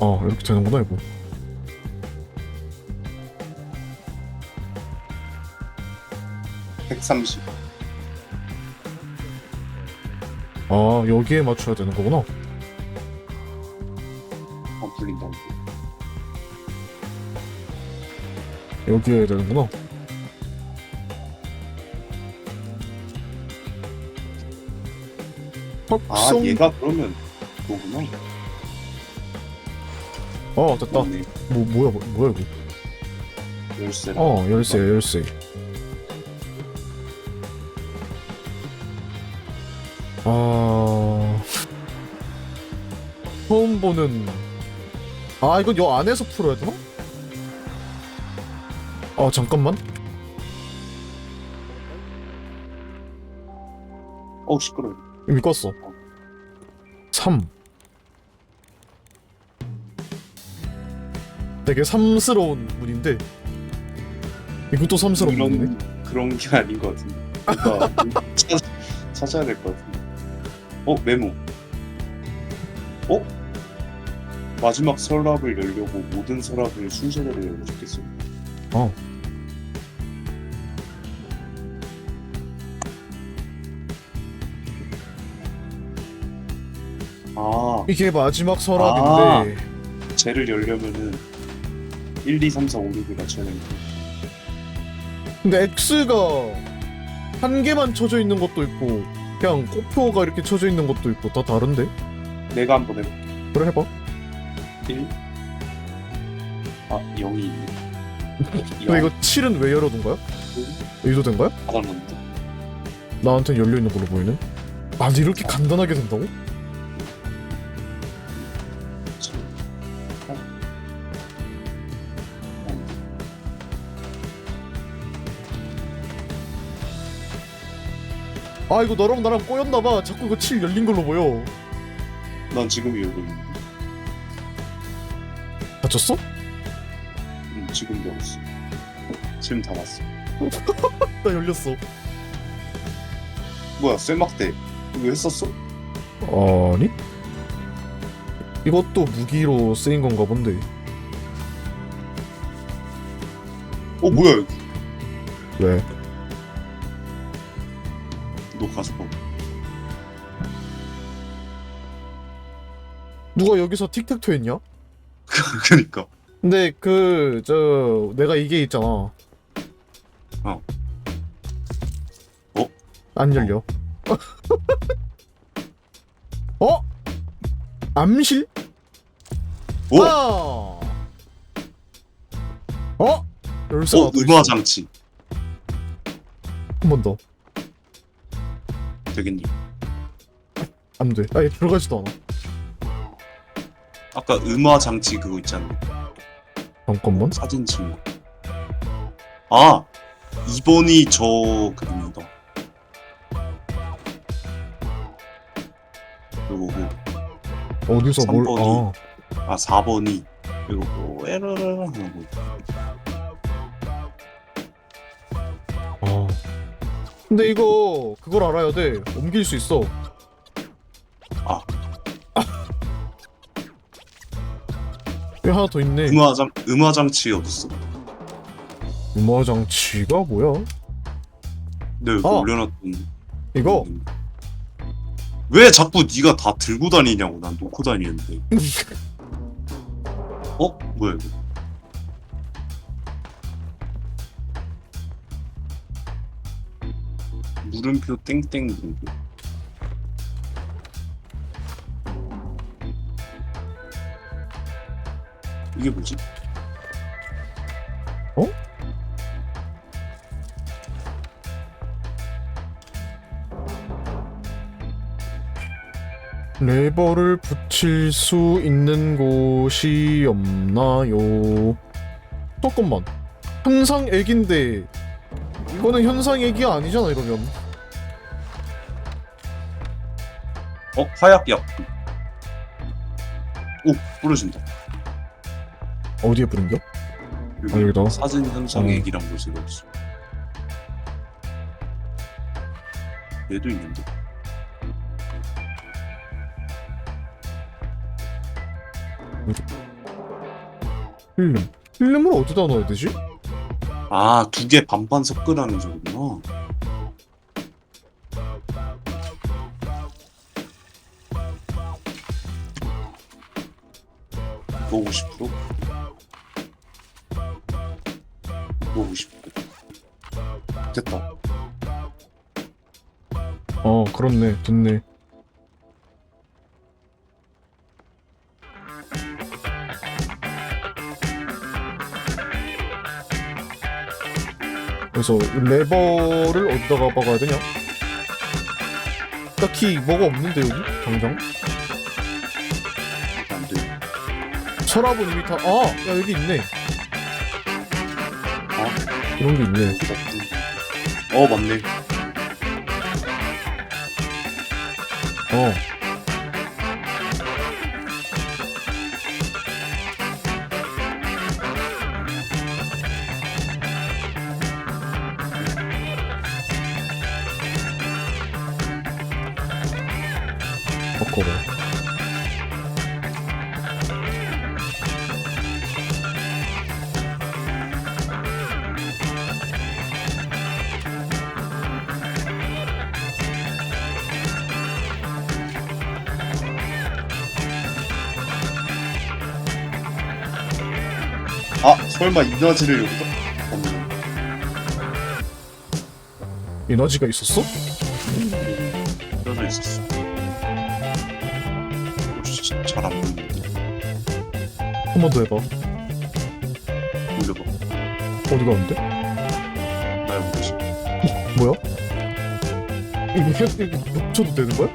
어 이렇게 되는구나 이거. 130. 아 여기에 맞춰야 되는 거구나. 안 풀린다. 여기에 되는구나. 아, 확성. 얘가 그러면 그거구나. 어 됐다. 맞네. 뭐 뭐야 뭐, 뭐야 이거? 열쇠. 어 열쇠 열쇠. 아 처음 보는 아 이건 여 안에서 풀어야 되나? 아 잠깐만 어, 시끄러워. 이미 껐어 3 되게 삼스러운 문인데 이것도 삼스러운 문이네 그런, 그런 게 아닌 것 같은데. 찾, 찾아야 될 것 같은데. 어, 메모. 어? 마지막 서랍을 열려고 모든 서랍을 순서대로 열고 좋겠어. 어. 아, 이게 마지막 서랍인데 쟤를 열려면은 1, 2, 3, 4, 5, 6을 맞춰야 되는 거. 근데 X가 한 개만 쳐져 있는 것도 있고 그냥 꼬표가 이렇게 쳐져 있는 것도 있고 다 다른데? 내가 한번 해볼게. 그래 해봐 1. 아, 0이 있네. 근데 이거 7은 왜 열어둔 거야? 의도된 거야? 받았는데. 나한텐 열려있는 걸로 보이네 아 이렇게 간단하게 된다고? 아 이거 너랑 나랑 꼬였나봐 자꾸 이거 7 열린 걸로 보여 난 지금 열고 있는데. 다쳤어? 응, 지금 열었어. 지금 닫았어. 나 열렸어 뭐야, 쇠막대. 이거 했었어? 아니? 이것도 무기로 쓰인 건가 본데 어, 뭐야, 여기. 왜? 너 가서 봐. 누가 여기서 틱택토 했냐? 그니까. 근데 그 저 내가 이게 있잖아. 어. 어? 안 열려. 어? 암실? 오! 아! 어? 열쇠가 어, 음화 장치. 한 번 더. 되겠니? 안 돼. 아예 들어가지도 않아. 아까 음화 장치 그거 있잖아. 잠깐만. 사진 친구. 아! 2번이 저 그림이다. 그리고 그, 어디서 뭘? 삼번이. 아. 아, 4번이. 그리고 뭐, 에러러러 하는 근데 이거 그걸 알아야 돼. 옮길 수 있어. 아. 왜 하나 더 있네. 음화 장, 음화 장치 어딨어? 음화 장치가 뭐야? 네, 여기 어. 올려놨던. 이거 왜 자꾸 네가 다 들고 다니냐고 난 놓고 다니는데. 어? 뭐야 이거? 물음표 땡땡 물음표. 이게 뭐지? 어? 레버를 붙일 수 있는 곳이 없나요? 잠깐만. 현상 액인데 이거는 현상 액이 아니잖아 이러면. 어? 화약약. 오 부러진다. 어디에 뿌린겨? 여기 아, 여기다? 사진 현상 어. 얘기랑 곳이 없어. 얘도 있는데. 필름. 필름을 어디다 넣어야 되지? 아, 두 개 반반 섞으라는 소리구나. 50%? 이거 50%. 됐다. 어, 그렇네. 됐네. 그래서 레버를 어디다가 박아야 되냐? 딱히 뭐가 없는데 여기? 당장? 서랍은 이미 다... 아! 야 여기 있네. 아, 이런 게 있네. 어, 맞네. 어. 바꿔봐. 설마 이너지를 여기다? 없네. 에너지가 있었어? 이너지 있었어. 어, 진짜 잘안 보이는데. 한 번 더 해봐. 올려봐. 어디 가는데? 나 여기 있어. 뭐야? 이거 그냥 이렇게 겹쳐도 되는 거야?